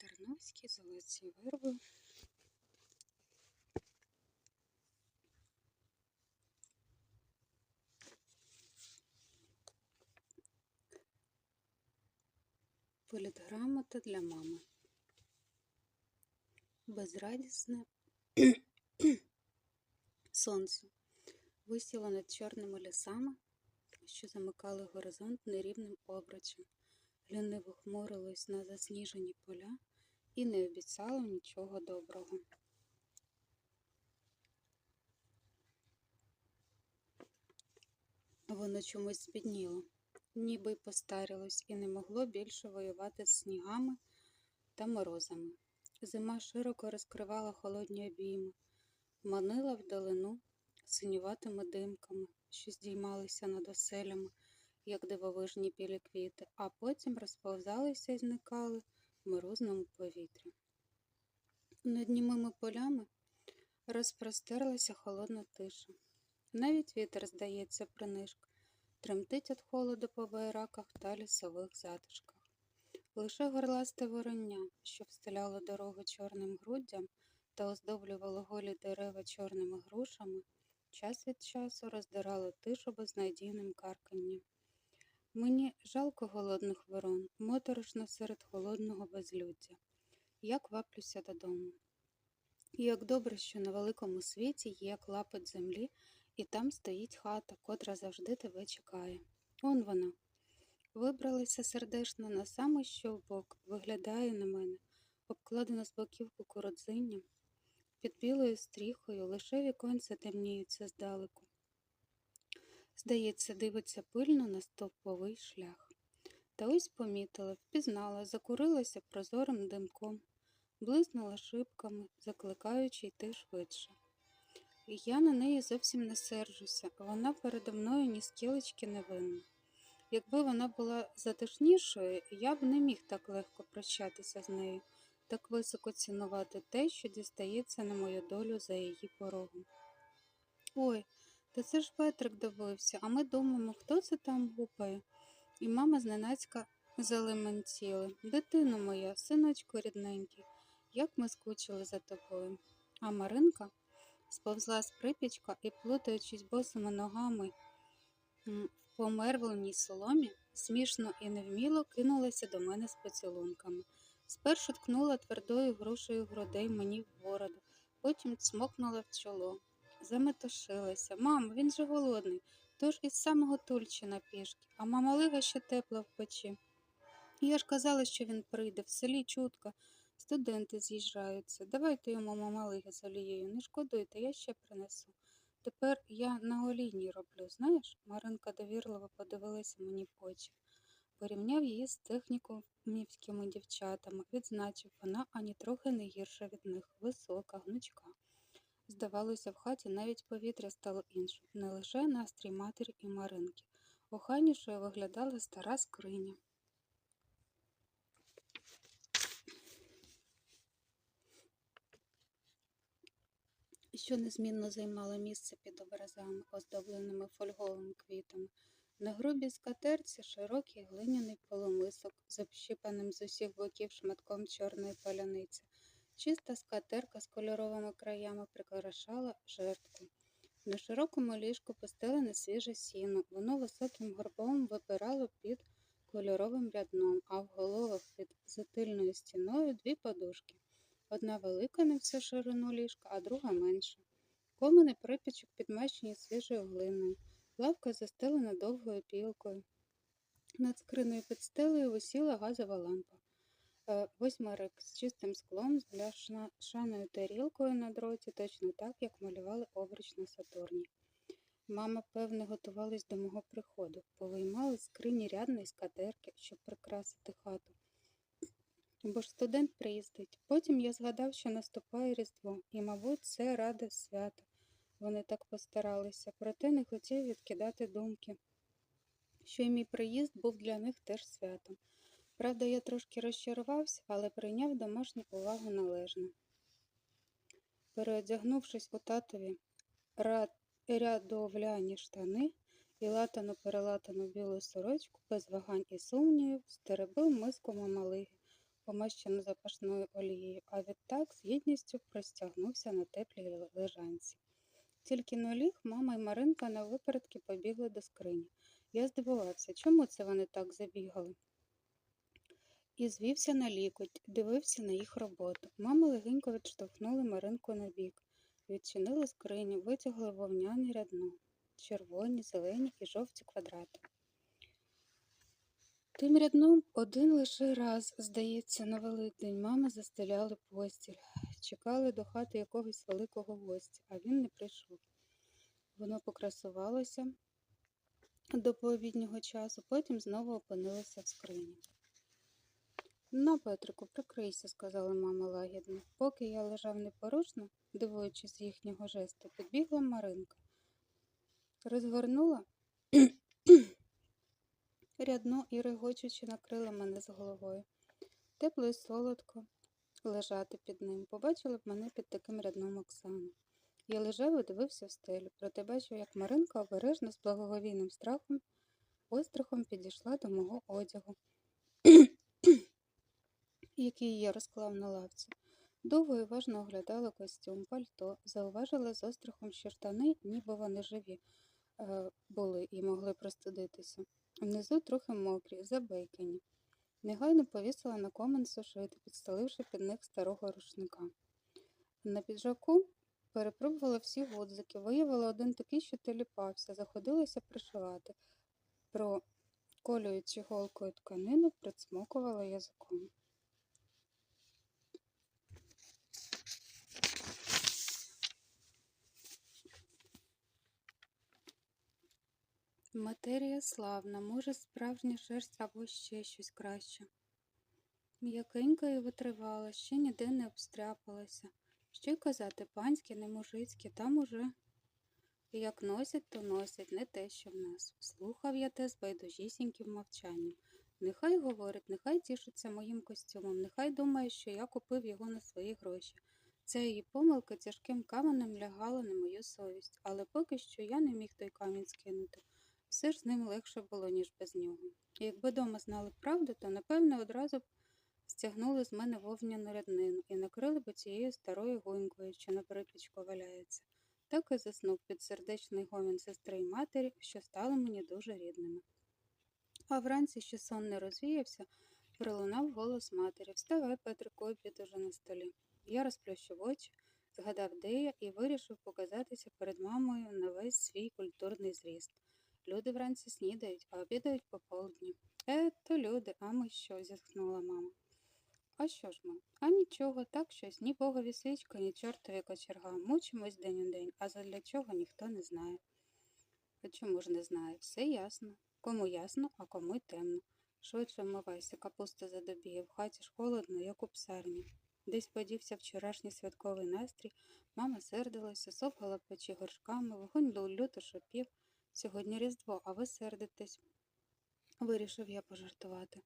Тарновський, золоті верби. Політграмота для мами. Безрадісне сонце висіло над чорними лісами, що замикали горизонт нерівним обручем, ліниво хмурилось на засніжені поля і не обіцяло нічого доброго. Воно чомусь збідніло, ніби й постарілось і не могло більше воювати з снігами та морозами. Зима широко розкривала холодні обійми, манила вдалину синюватими димками, що здіймалися над оселями, як дивовижні білі квіти, а потім розповзалися і зникали в морозному повітрі. Над німими полями розпростерлася холодна тиша. Навіть вітер, здається, принишк, тремтить від холоду по байраках та лісових затишках. Лише горласте вороння, що встиляло дорогу чорним груддям та оздоблювало голі дерева чорними грушами, час від часу роздирало тишу безнадійним карканням. Мені жалко голодних ворон, моторошно серед холодного безлюддя. Я кваплюся додому. Як добре, що на великому світі є клапоть землі, і там стоїть хата, котра завжди тебе чекає. Он вона. Вибралася сердешно на самий щовбок, виглядає на мене, обкладена з боків кукурудзинням. Під білою стріхою лише віконця темніються здалеку. Здається, дивиться пильно на стовповий шлях. Та ось помітила, впізнала, закурилася прозорим димком, блиснула шибками, закликаючи йти швидше. І я на неї зовсім не сержуся, вона передо мною ні скілечки не винна. Якби вона була затишнішою, я б не міг так легко прощатися з нею, так високо цінувати те, що дістається на мою долю за її порогом. Ой, та це ж Петрик добився, а ми думаємо, хто це там гупає. І мама зненацька залементіли. Дитино моя, синочку рідненький, як ми скучили за тобою. А Маринка сповзла з припічка і, плутаючись босими ногами в помервленій соломі, смішно і невміло кинулася до мене з поцілунками. Спершу ткнула твердою грушею грудей мені в бороду, потім цмокнула в чоло. Заметушилася. Мам, він же голодний, тож із самого Тульчина пішки, а мама Лига ще тепла в печі. Я ж казала, що він прийде, в селі чутко. Студенти з'їжджаються. Давайте йому мама Лиги з олією, не шкодуйте, я ще принесу. Тепер я на олійній роблю, знаєш? Маринка довірливо подивилася мені в очі. Порівняв її з технікумівськими дівчатами, відзначив, вона ані трохи не гірша від них, висока, гнучка. Здавалося, в хаті навіть повітря стало іншим, не лише настрій матері і Маринки. Охайнішою виглядала стара скриня. що незмінно займала місце під образами, оздобленими фольговими квітами. На грубій скатерці широкий глиняний полумисок з общипаним з усіх боків шматком чорної паляниці. Чиста скатерка з кольоровими краями прикрашала жертву. На широкому ліжку постелене свіже сіно, воно високим горбом випирало під кольоровим рядном, а в головах під затильною стіною дві подушки. Одна велика на всю ширину ліжка, а друга менша. Комини припічок підмащені свіжою глиною, лавка застелена довгою пілкою. Над скриною під стелею висіла газова лампа. Е, Восьмерик з чистим склом, з бляшаною тарілкою на дроті, точно так, як малювали обруч на Сатурні. Мама, певне, готувалась до мого приходу, повиймали скрині рядної скатерки, щоб прикрасити хату. Бо ж студент приїздить. Потім я згадав, що наступає Різдво, і, мабуть, це ради свято. Вони так постаралися, проте не хотів відкидати думки, що й мій приїзд був для них теж святом. Правда, я трошки розчарувався, але прийняв домашню увагу належно. Переодягнувшись у татові рядовляні штани і латану перелатану білу сорочку, без вагань і сумнівів, стеребив миску мамалиги, помащену запашною олією, а відтак з гідністю простягнувся на теплій лежанці. Тільки но ліг, мама і Маринка на випередки побігли до скрині. Я здивувався, чому це вони так забігали. І звівся на лікоть, дивився на їх роботу. Мама легенько відштовхнули Маринку на бік, відчинили скриню, витягли вовняне рядно, червоні, зелені і жовті квадрати. Тим рядном один лише раз, здається, на Великдень мама застеляли постіль, чекали до хати якогось великого гостя, а він не прийшов. Воно покрасувалося до пообіднього часу, потім знову опинилося в скрині. На, Петрику, прикрийся, сказала мама лагідно. Поки я лежав непорушно, дивуючись їхнього жесту, підбігла Маринка. Розгорнула рядно і регочучи накрила мене з головою. Тепло і солодко лежати під ним. Побачила б мене під таким рядном Оксану. Я лежав і дивився в стелю, проте бачив, як Маринка обережно з благоговійним страхом, острахом підійшла до мого одягу, який я розклав на лавці. Довго і важно оглядала костюм, пальто, зауважила з острахом, що штани, ніби вони живі, е, були і могли простудитися. Внизу трохи мокрі, забейкані. Негайно повісила на комен сушити, підстеливши під них старого рушника. На піджаку перепробувала всі гудзики, виявила один такий, що теліпався, заходилася пришивати. Проколюючи голкою тканину, прицмокувала язиком. Матерія славна, може, справжня шерсть або ще щось краще. М'якенька і витривала, ще ніде не обстряпалася. Що й казати, панське, не мужицьке, там уже як носять, то носять, не те, що в нас. Слухав я те з байдужісіньким мовчанням. Нехай говорить, нехай тішиться моїм костюмом, нехай думає, що я купив його на свої гроші. Ця її помилка тяжким каменем лягала на мою совість, але поки що я не міг той камінь скинути. Все ж з ним легше було, ніж без нього. Якби дома знали правду, то напевне одразу б стягнули з мене вовняну ряднину і накрили б цією старою гунькою, що на припічку валяється. Так і заснув під сердечний гомін сестри й матері, що стали мені дуже рідними. А вранці, що сон не розвіявся, пролунав голос матері Вставай, Петрику, обід уже на столі. Я розплющив очі, згадав, де я, і вирішив показатися перед мамою на весь свій культурний зріст. Люди вранці снідають, а обідають пополудні. Е, то люди, а ми що? зітхнула мама. А що ж ми? А нічого, так щось, ні богові свічка, ні чортові кочерга. Мучимось день у день, а задля чого ніхто не знає. А чому ж не знає? Все ясно. Кому ясно, а кому й темно. Швидше вмивайся, капуста задобіє, в хаті ж холодно, як у псарні. Десь подівся вчорашній святковий настрій, мама сердилася, совгала печі горшками, вогонь лю- люто шипів. Сьогодні Різдво, а ви сердитесь. Вирішив я пожартувати.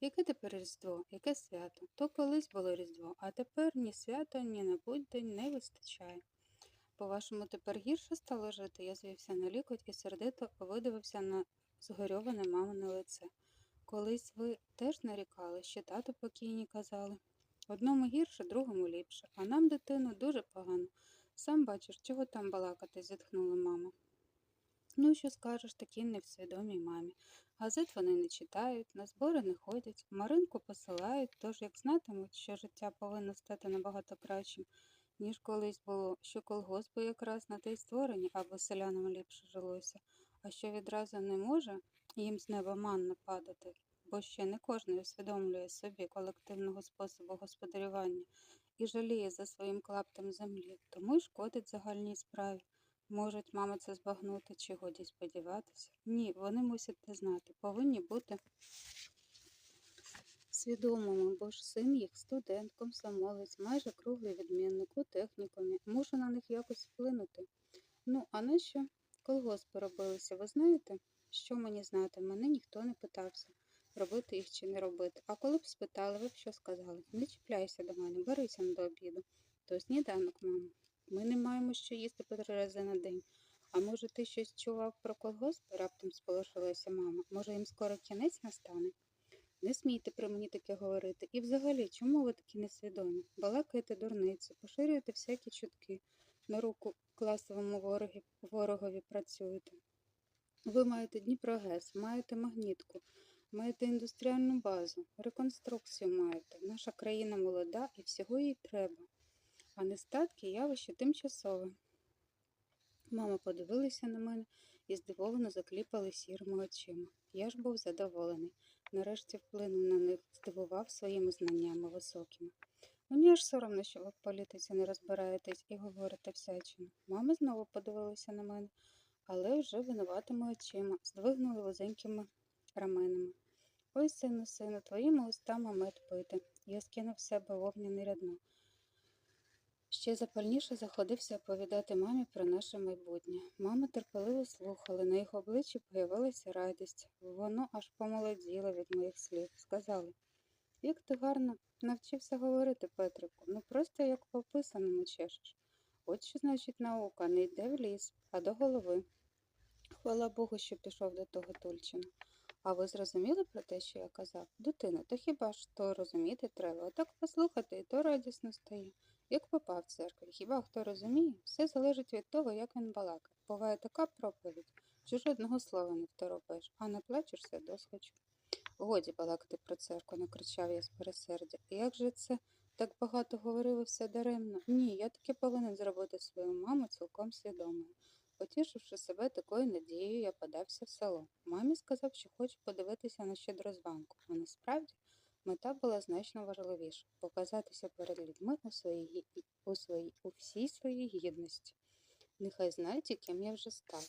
Яке тепер Різдво, яке свято? То колись було Різдво, а тепер ні свято, ні на будь-день не вистачає. По-вашому, тепер гірше стало жити? Я звівся на лікоть і сердито видивився на згорьоване мамине лице. Колись ви теж нарікали, ще тато покійні казали. Одному гірше, другому ліпше, а нам, дитину, дуже погано. Сам бачиш, чого там балакати, зітхнула мама. Ну, що скажеш такій невсвідомій мамі. Газет вони не читають, на збори не ходять, Маринку посилають, тож як знатимуть, що життя повинно стати набагато кращим, ніж колись було, що колгоспи якраз на те й створені, аби селянам ліпше жилося, а що відразу не може їм з неба манна падати, бо ще не кожен усвідомлює собі колективного способу господарювання і жаліє за своїм клаптем землі, тому й шкодить загальній справі. Можуть мама це збагнути чи годі сподіватися? Ні, вони мусять це знати, повинні бути свідомими, бо ж син їх студент, комсомолець, майже круглий відмінник у технікумі, мушу на них якось вплинути. Ну, а на що колгоспи робилися, ви знаєте? Що мені знати? Мене ніхто не питався, робити їх чи не робити. А коли б спитали, ви б що сказали? Не чіпляйся до мене, берися до обіду. То сніданок, мамо. Ми не маємо що їсти по три рази на день. А може, ти щось чував про колгоспи? раптом сполошилася мама. Може, їм скоро кінець настане? Не смійте при мені таке говорити. І взагалі, чому ви такі несвідомі? Балакаєте дурниці, поширюєте всякі чутки, на руку класовому ворогі, ворогові працюєте. Ви маєте Дніпрогес, маєте магнітку, маєте індустріальну базу, реконструкцію маєте. Наша країна молода і всього їй треба. А нестатки явище тимчасове. Мама подивилася на мене і здивовано закліпали сірими очима. Я ж був задоволений. Нарешті вплинув на них, здивував своїми знаннями високими. Мені аж соромно, що ви в політиці не розбираєтесь і говорите всячину. Мама знову подивилася на мене, але вже винуватими очима, здвигнули вузенькими раменами. Ой, сину, сину, твоїми устами мед пити. Я скинув з себе вогняне рядно. Ще запальніше заходився оповідати мамі про наше майбутнє. Мама терпеливо слухала, на їх обличчі появилася радість. Воно аж помолоділо від моїх слів. Сказали, як ти гарно навчився говорити, Петрику, ну просто як по описаному чешеш. От що значить наука, не йде в ліс, а до голови. Хвала Богу, що пішов до того Тульчина. А ви зрозуміли про те, що я казав? Дитино, то хіба ж то розуміти треба? Отак послухати, і то радісно стає. Як попав в церкві, хіба хто розуміє? Все залежить від того, як він балакає. Буває така проповідь, що жодного слова не второпаєш, а не плачешся досхочу. Годі балакати про церкву, накричав я з пересердя. Як же це так багато говорив і все даремно? Ні, я таки повинен зробити свою маму цілком свідомою. Потішивши себе такою надією, я подався в село. Мамі сказав, що хоче подивитися на щедрозванку, а насправді мета була значно важливіша показатися перед людьми у своїй, у своїй, у всій своїй гідності. Нехай знають, яким я вже став.